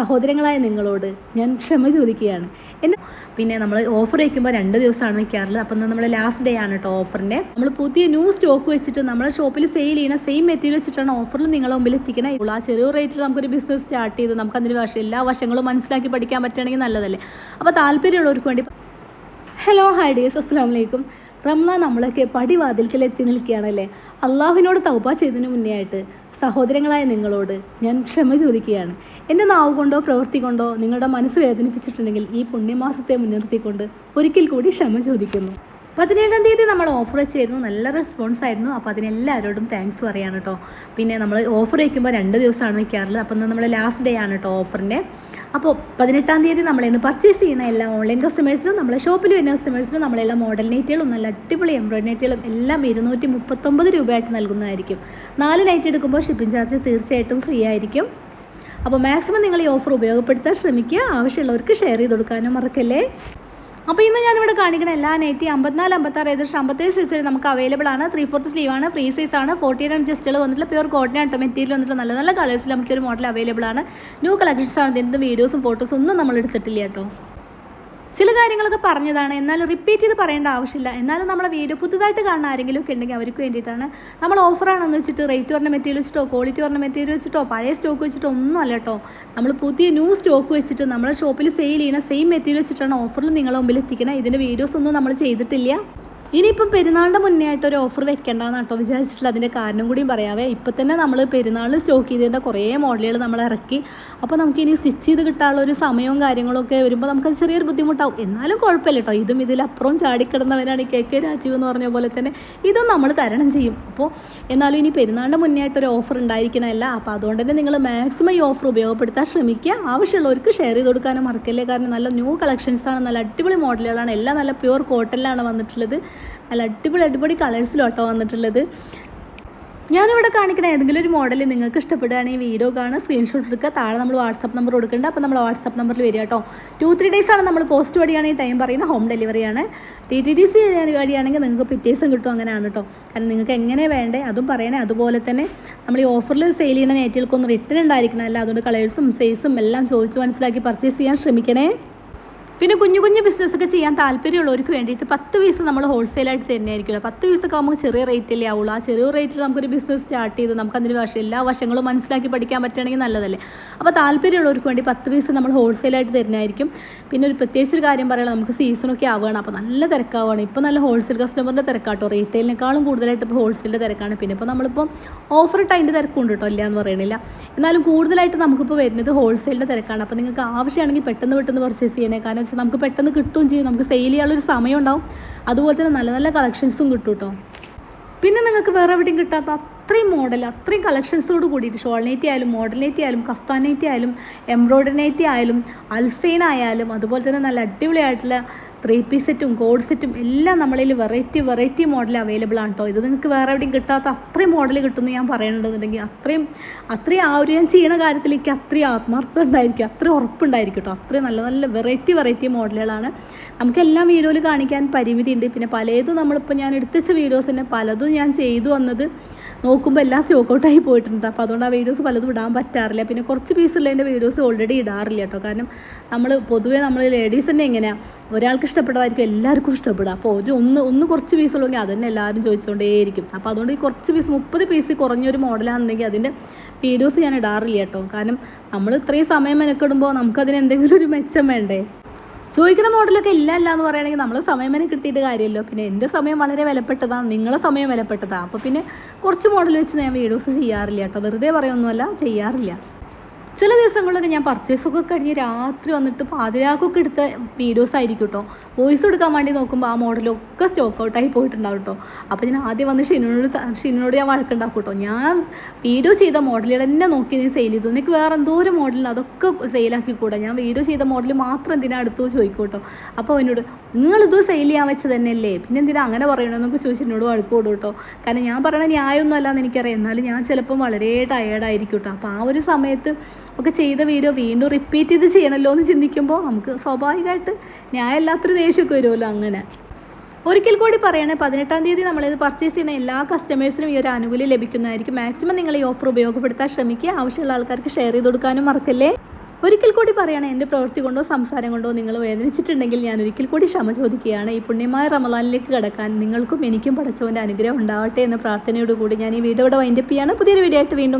സഹോദരങ്ങളായ നിങ്ങളോട് ഞാൻ ക്ഷമ ചോദിക്കുകയാണ്. എന്നെ പിന്നെ നമ്മൾ ഓഫർ വയ്ക്കുമ്പോൾ രണ്ട് ദിവസമാണ് വയ്ക്കാറുള്ളത്. അപ്പം നമ്മൾ ലാസ്റ്റ് ഡേ ആണ് കേട്ടോ ഓഫറിന്റെ നമ്മൾ പുതിയ ന്യൂ സ്റ്റോക്ക് വെച്ചിട്ട് നമ്മൾ ഷോപ്പിൽ സെയിൽ ചെയ്യുന്ന സെയിം മെറ്റീരിയൽ വെച്ചിട്ടാണ് ഓഫറിൽ നിങ്ങളെ മുമ്പിൽ എത്തിക്കുന്നത് ആ ചെറിയ റേറ്റിൽ നമുക്കൊരു ബിസിനസ് സ്റ്റാർട്ട് ചെയ്ത് നമുക്ക് അതിന് വശം എല്ലാ വശങ്ങളും മനസ്സിലാക്കി പഠിക്കാൻ പറ്റുകയാണെങ്കിൽ നല്ലതല്ലേ. അപ്പോൾ താല്പര്യമുള്ളവർക്ക് വേണ്ടി ഹലോ ഹായ് ഡിയേഴ്സ് അസ്സാം വലൈക്കും റംലാൻ നമ്മളൊക്കെ പടിവാതിൽക്കൽ എത്തി നിൽക്കുകയാണല്ലേ? അള്ളാഹുവിനോട് തൗബ ചെയ്തതിന് മുന്നേ ആയിട്ട് സഹോദരങ്ങളായ നിങ്ങളോട് ഞാൻ ക്ഷമ ചോദിക്കുകയാണ്. എന്റെ നാവ് കൊണ്ടോ പ്രവൃത്തി കൊണ്ടോ നിങ്ങളുടെ മനസ്സ് വേദനിപ്പിച്ചിട്ടുണ്ടെങ്കിൽ ഈ പുണ്യമാസത്തെ മുൻനിർത്തിക്കൊണ്ട് ഒരിക്കൽ കൂടി ക്ഷമ ചോദിക്കുന്നു. പതിനേഴാം തീയതി നമ്മൾ ഓഫർ വെച്ചായിരുന്നു നല്ല റെസ്പോൺസ് ആയിരുന്നു. അപ്പോൾ അതിനെല്ലാവരോടും താങ്ക്സ് പറയാണ് കേട്ടോ പിന്നെ നമ്മൾ ഓഫർ വയ്ക്കുമ്പോൾ രണ്ട് ദിവസമാണ് വയ്ക്കാറുള്ളത് അപ്പോൾ നമ്മൾ ലാസ്റ്റ് ഡേ ആണ് കേട്ടോ ഓഫറിന്റെ അപ്പോൾ പതിനെട്ടാം തീയതി നമ്മളിന്ന് പർച്ചേസ് ചെയ്യുന്ന എല്ലാ ഓൺലൈൻ കസ്റ്റമേഴ്സിനും നമ്മളെ ഷോപ്പിൽ വരുന്ന കസ്റ്റമേഴ്സിനും നമ്മളെല്ലാം മോഡൽ നെറ്റുകളും നല്ല അടിപൊളി എംബ്രോയ്ഡറി നെറ്റുകളും എല്ലാം ഇരുന്നൂറ്റി മുപ്പത്തൊമ്പത് രൂപയായിട്ട് നൽകുന്നതായിരിക്കും. നാല് നൈറ്റ് എടുക്കുമ്പോൾ ഷിപ്പിംഗ് ചാർജ് തീർച്ചയായിട്ടും ഫ്രീ ആയിരിക്കും. അപ്പോൾ മാക്സിമം നിങ്ങൾ ഈ ഓഫർ ഉപയോഗപ്പെടുത്താൻ ശ്രമിക്കുക. ആവശ്യമുള്ളവർക്ക് ഷെയർ ചെയ്ത് കൊടുക്കാനും മറക്കല്ലേ? അപ്പോൾ ഇന്ന് ഞാനിവിടെ കാണിക്കുന്ന എല്ലാ നൈറ്റി അമ്പത്തിനാല് അമ്പത്താറ് ഏകദേശം അമ്പത്തേഴ് സൈസിൽ നമുക്ക് അവൈലബിൾ ആണ്. ത്രീ ഫോർത്ത് സ്ലീവ് ആണ് ഫ്രീ സൈസ് ആണ്. ഫോർട്ടി എയ്റ്റ് ജസ്റ്റുകൾ വന്നിട്ടുള്ള പ്യൂർ കോട്ടൺ ആണ് മെറ്റീരിയൽ വന്നിട്ട് നല്ല നല്ല കളേഴ്സിൽ നമുക്ക് ഒരു മോഡൽ അവൈലബിൾ ആണ്. ന്യൂ കളക്ഷൻസ് ആണ് ഇതിന്റെ വീഡിയോസും ഫോട്ടോസും ഒന്നും നമ്മൾ എടുത്തിട്ടില്ല കേട്ടോ ചില കാര്യങ്ങളൊക്കെ പറഞ്ഞതാണ്. എന്നാലും റിപ്പീറ്റ് ചെയ്ത് പറയേണ്ട ആവശ്യമില്ല. എന്നാലും നമ്മളെ വീഡിയോ പുതുതായിട്ട് കാണുന്ന ആരെങ്കിലും ഒക്കെ ഉണ്ടെങ്കിൽ അവർക്ക് വേണ്ടിയിട്ടാണ്. നമ്മൾ ഓഫറാണെന്ന് വെച്ചിട്ട് റേറ്റ് പറഞ്ഞ മെറ്റീരിയൽ വെച്ചിട്ടോ ക്വാളിറ്റി പറഞ്ഞ മെറ്റീരിയൽ വെച്ചിട്ടോ പഴയ സ്റ്റോക്ക് വെച്ചിട്ടോ ഒന്നും അല്ല കേട്ടോ. നമ്മൾ പുതിയ ന്യൂ സ്റ്റോക്ക് വെച്ചിട്ട് നമ്മുടെ ഷോപ്പിൽ സെയിൽ ചെയ്യുന്ന സെയിം മെറ്റീരിയൽ വെച്ചിട്ടാണ് ഓഫറിൽ നിങ്ങളുടെ മുമ്പിൽ എത്തിക്കുന്നത് ഇതിന്റെ വീഡിയോസ് ഒന്നും നമ്മൾ ചെയ്തിട്ടില്ല. ഇനിയിപ്പം പെരുന്നാളിന്റെ മുന്നേ ആയിട്ട് ഒരു ഓഫർ വെക്കേണ്ടതെന്ന് കേട്ടോ വിചാരിച്ചിട്ടുള്ള അതിന്റെ കാരണം കൂടിയും പറയാവേ. ഇപ്പം തന്നെ നമ്മൾ പെരുന്നാളിൽ സ്റ്റോക്ക് ചെയ്തതിന്റെ കുറേ മോഡലുകൾ നമ്മൾ ഇറക്കി. അപ്പോൾ നമുക്ക് ഇനി സ്റ്റിച്ച് ചെയ്ത് കിട്ടാനുള്ള ഒരു സമയവും കാര്യങ്ങളൊക്കെ വരുമ്പോൾ നമുക്കത് ചെറിയൊരു ബുദ്ധിമുട്ടാവും. എന്നാലും കുഴപ്പമില്ല കേട്ടോ. ഇതും ഇതിലപ്പുറം ചാടിക്കിടന്നവരാണ് കെ കെ രാജീവ് എന്ന് പറഞ്ഞ പോലെ തന്നെ. ഇതും നമ്മൾ തരണം ചെയ്യും. അപ്പോൾ എന്നാലും ഇനി പെരുന്നാളിന്റെ മുന്നേ ആയിട്ട് ഒരു ഓഫർ ഉണ്ടായിരിക്കണമല്ല അപ്പോൾ അതുകൊണ്ട് തന്നെ നിങ്ങൾ മാക്സിമം ഈ ഓഫർ ഉപയോഗപ്പെടുത്താൻ ശ്രമിക്കുക. ആവശ്യമുള്ളവർക്ക് ഷെയർ ചെയ്ത് കൊടുക്കാനും മറക്കല്ലേ. കാരണം നല്ല ന്യൂ കളക്ഷൻസാണ് നല്ല അടിപൊളി മോഡലുകളാണ് എല്ലാം നല്ല പ്യുവർ കോട്ടനിലാണ് വന്നിട്ടുള്ളത്. നല്ല അടിപൊളി അടിപൊളി കളേഴ്സിലോട്ടോ വന്നിട്ടുള്ളത്. ഞാനിവിടെ കാണിക്കുന്ന ഏതെങ്കിലും ഒരു മോഡൽ നിങ്ങൾക്ക് ഇഷ്ടപ്പെടുകയാണെങ്കിൽ വീഡിയോ കാണുക സ്ക്രീൻഷോട്ട് എടുക്കുക. താഴെ നമ്മൾ വാട്സപ്പ് നമ്പർ കൊടുക്കേണ്ട അപ്പോൾ നമ്മൾ വാട്സപ്പ് നമ്പറിൽ വരിക കേട്ടോ. ടു ത്രീ ഡേയ്സ് ആണ് നമ്മൾ പോസ്റ്റ് വഴിയാണ് ഈ ടൈം പറയുന്നത് ഹോം ഡെലിവറിയാണ് ടി ടി ഡി സി വഴിയാണെങ്കിൽ നിങ്ങൾക്ക് പിറ്റേഴ്സും കിട്ടും അങ്ങനെയാണ് കേട്ടോ. കാരണം നിങ്ങൾക്ക് എങ്ങനെ വേണ്ടേ അതും പറയണേ. അതുപോലെ തന്നെ നമ്മൾ ഈ ഓഫറിൽ സെയിൽ ചെയ്യുന്ന നേറ്റുകൾക്കൊന്നും റിട്ടേൺ ഉണ്ടായിരിക്കണം അല്ല അതുകൊണ്ട് കളേഴ്സും സൈസും എല്ലാം ചോദിച്ച് മനസ്സിലാക്കി പർച്ചേസ് ചെയ്യാൻ ശ്രമിക്കണേ. പിന്നെ കുഞ്ഞു കുഞ്ഞു ബിസിനസ്സൊക്കെ ചെയ്യാൻ താല്പര്യമുള്ളവർക്ക് വേണ്ടിയിട്ട് പത്ത് പീസ് നമ്മൾ ഹോൾസെയിലായിട്ട് തന്നെയായിരിക്കുമല്ലോ പത്ത് പീസൊക്കെ നമുക്ക് ചെറിയ റേറ്റിലേ ആവുള്ളൂ. ആ ചെറിയ റേറ്റിൽ നമുക്കൊരു ബിസിനസ് സ്റ്റാർട്ട് ചെയ്ത് നമുക്ക് അതിന് വശം എല്ലാ വശങ്ങളും മനസ്സിലാക്കി പഠിക്കാൻ പറ്റുകയാണെങ്കിൽ നല്ലതല്ലേ. അപ്പോൾ താല്പര്യമുള്ളവർക്ക് വേണ്ടി പത്ത് പീസ് നമ്മൾ ഹോൾസെയിലായിട്ട് തരുന്നതായിരിക്കും. പിന്നെ ഒരു പ്രത്യേകിച്ച് ഒരു കാര്യം പറയണം നമുക്ക് സീസണൊക്കെ ആവുകയാണ്. അപ്പോൾ നല്ല തിരക്കാവുകയാണ്. ഇപ്പോൾ നല്ല ഹോൾസെയിൽ കസ്റ്റമറിന്റെ തിരക്കാട്ടോ. റീറ്റെയിലിനേക്കാളും കൂടുതലായിട്ട് ഇപ്പോൾ ഹോൾസെയിലിന്റെ തിരക്കാണ്. പിന്നെ ഇപ്പോൾ നമ്മളിപ്പോൾ ഓഫർ ടൈമിന്റെ തിരക്കുണ്ട് കേട്ടോ ഇല്ല എന്ന് പറയണില്ല. എന്നാലും കൂടുതലായിട്ട് നമുക്കിപ്പോൾ വരുന്നത് ഹോൾസെയിലിന്റെ തിരക്കാണ്. അപ്പോൾ നിങ്ങൾക്ക് ആവശ്യമാണെങ്കിൽ പെട്ടെന്ന് പെട്ടെന്ന് പർച്ചേസ് ചെയ്യണേ കാരണം വെച്ചാൽ നമുക്ക് പെട്ടെന്ന് കിട്ടുകയും ചെയ്യും. നമുക്ക് സെയിൽ ചെയ്യാനുള്ളൊരു സമയം ഉണ്ടാവും. അതുപോലെ തന്നെ നല്ല നല്ല കളക്ഷൻസും കിട്ടും കേട്ടോ പിന്നെ നിങ്ങൾക്ക് വേറെ എവിടെയും കിട്ടാത്ത അത്രയും മോഡൽ അത്രയും കളക്ഷൻസോട് കൂടിയിട്ട് ഷോൾ നൈറ്റി ആയാലും മോഡൽ നൈറ്റി ആയാലും കഫ്താൻ നൈറ്റി ആയാലും എംബ്രോയ്ഡറി നൈറ്റി ആയാലും അൽഫൈൻ ആയാലും അതുപോലെ തന്നെ നല്ല അടിപൊളിയായിട്ടുള്ള ത്രീ പീസ് സെറ്റും കോഡ് സെറ്റും എല്ലാം നമ്മളിൽ വെറൈറ്റി വെറൈറ്റി മോഡൽ അവൈലബിൾ ആണ് കേട്ടോ ഇത് നിങ്ങൾക്ക് വേറെ എവിടെയും കിട്ടാത്ത അത്രയും മോഡൽ കിട്ടുമെന്ന് ഞാൻ പറയണമെന്നുണ്ടെങ്കിൽ അത്രയും അത്രയും ആ ഒരു ഞാൻ ചെയ്യുന്ന കാര്യത്തിലേക്ക് അത്രയും ആത്മാർത്ഥം ഉണ്ടായിരിക്കും അത്രയും ഉറപ്പുണ്ടായിരിക്കും കേട്ടോ അത്രയും നല്ല നല്ല വെറൈറ്റി വെറൈറ്റി മോഡലുകളാണ് നമുക്കെല്ലാം വീഡിയോയിൽ കാണിക്കാൻ പരിമിതി ഉണ്ട് പിന്നെ പലതും നമ്മളിപ്പോൾ ഞാൻ എടുത്തിച്ച വീഡിയോസ് തന്നെ പലതും ഞാൻ ചെയ്തു വന്നത് നോക്കുമ്പോൾ എല്ലാം സ്റ്റോക്ക് ഔട്ടായി പോയിട്ടുണ്ട്. അപ്പോൾ അതുകൊണ്ട് ആ വീഡിയോസ് പലതും ഇടാൻ പറ്റാറില്ല. പിന്നെ കുറച്ച് പീസുള്ള എന്റെ വീഡിയോസ് ഓൾറെഡി ഇടാറില്ല കേട്ടോ. കാരണം നമ്മൾ പൊതുവേ നമ്മൾ ലേഡീസ് തന്നെ എങ്ങനെയാണ് ഒരാൾക്ക് ഇഷ്ടപ്പെട്ടതായിരിക്കും എല്ലാവർക്കും ഇഷ്ടപ്പെടുക. അപ്പോൾ ഒരു ഒന്ന് ഒന്ന് കുറച്ച് പീസ് അതന്നെ എല്ലാവരും ചോദിച്ചുകൊണ്ടേയിരിക്കും അപ്പോൾ അതുകൊണ്ട് ഈ കുറച്ച് പീസ് മുപ്പത് പീസ് കുറഞ്ഞൊരു മോഡലാണെന്നുണ്ടെങ്കിൽ അതിന്റെ വീഡിയോസ് ഞാൻ ഇടാറില്ല കേട്ടോ. കാരണം നമ്മൾ ഇത്രയും സമയം മെനക്കെടുമ്പോൾ നമുക്കതിന് എന്തെങ്കിലും ഒരു മെച്ചം വേണ്ടേ? ചോദിക്കുന്ന മോഡലൊക്കെ ഇല്ല അല്ല എന്ന് പറയുകയാണെങ്കിൽ നമ്മൾ സമയം തന്നെ കിട്ടിയിട്ട് കാര്യമല്ലോ പിന്നെ എന്റെ സമയം വളരെ വിലപ്പെട്ടതാണ്. നിങ്ങളെ സമയം വിലപ്പെട്ടതാണ്. അപ്പോൾ പിന്നെ കുറച്ച് മോഡൽ വെച്ച് ഞാൻ വീഡിയോസ് ചെയ്യാറില്ല കേട്ടോ. വെറുതെ പറയൊന്നുമല്ല ചെയ്യാറില്ല. ചില ദിവസങ്ങളിലൊക്കെ ഞാൻ പർച്ചേസൊക്കെ കഴിഞ്ഞ് രാത്രി വന്നിട്ട് പാതിരാക്കൊക്കെ എടുത്ത വീഡിയോസ് ആയിരിക്കും കേട്ടോ വോയിസ് എടുക്കാൻ വേണ്ടി നോക്കുമ്പോൾ ആ മോഡലൊക്കെ സ്റ്റോക്ക് ഔട്ടായി പോയിട്ടുണ്ടാവും കേട്ടോ അപ്പോൾ ഞാൻ ആദ്യം വന്ന് ഷിനോട് ഷിനോട് ഞാൻ വഴക്കുണ്ടാക്കും കേട്ടോ ഞാൻ വീഡിയോ ചെയ്ത മോഡലുകൾ തന്നെ നോക്കി നീ സെയിൽ ചെയ്തു. എനിക്ക് വേറെ എന്തോരം മോഡലിൽ അതൊക്കെ സെയിലാക്കി കൂടെ. ഞാൻ വീഡിയോ ചെയ്ത മോഡൽ മാത്രം എന്തിനാ അടുത്തു ചോദിക്കും കേട്ടോ അപ്പോൾ അവനോട് നിങ്ങളിത് സെയിൽ ചെയ്യാൻ വെച്ചത് തന്നെയല്ലേ? പിന്നെ എന്തിനാ അങ്ങനെ പറയണമെന്നൊക്കെ ചോദിച്ചു എന്നോട് വഴക്ക് കൂടും കേട്ടോ കാരണം ഞാൻ പറയണ ന്യായമൊന്നും അല്ലാന്ന് എനിക്കറിയാം. എന്നാലും ഞാൻ ചിലപ്പം വളരെ ടയേർഡായിരിക്കും കേട്ടോ അപ്പോൾ ആ ഒരു സമയത്ത് ഒക്കെ ചെയ്ത വീഡിയോ വീണ്ടും റിപ്പീറ്റ് ചെയ്ത് ചെയ്യണമല്ലോ എന്ന് ചിന്തിക്കുമ്പോൾ നമുക്ക് സ്വാഭാവികമായിട്ട് ന്യായമില്ലാത്തൊരു ദേഷ്യമൊക്കെ വരുമല്ലോ അങ്ങനെ. ഒരിക്കൽ കൂടി പറയണേ പതിനെട്ടാം തീയതി നമ്മളിത് പർച്ചേസ് ചെയ്യുന്ന എല്ലാ കസ്റ്റമേഴ്സിനും ഈ ഒരു ആനുകൂല്യം ലഭിക്കുന്നതായിരിക്കും. മാക്സിമം നിങ്ങൾ ഈ ഓഫർ ഉപയോഗപ്പെടുത്താൻ ശ്രമിക്കുക. ആവശ്യമുള്ള ആൾക്കാർക്ക് ഷെയർ ചെയ്ത് കൊടുക്കാനും മറക്കല്ലേ? ഒരിക്കൽ കൂടി പറയുകയാണെങ്കിൽ എന്റെ പ്രവൃത്തി കൊണ്ടോ സംസാരം കൊണ്ടോ നിങ്ങൾ വേദനിച്ചിട്ടുണ്ടെങ്കിൽ ഞാൻ ഒരിക്കൽ കൂടി ക്ഷമ ചോദിക്കുകയാണ്. ഈ പുണ്യമായ റമലാനിലേക്ക് കടക്കാൻ നിങ്ങൾക്കും എനിക്കും പടച്ചവന്റെ അനുഗ്രഹം ഉണ്ടാവട്ടെ എന്ന പ്രാർത്ഥനയോടുകൂടി ഞാൻ ഈ വീഡിയോ ഇവിടെ വൈൻഡപ്പ് ചെയ്യാണ്. പുതിയൊരു വീഡിയോ ആയിട്ട് വീണ്ടും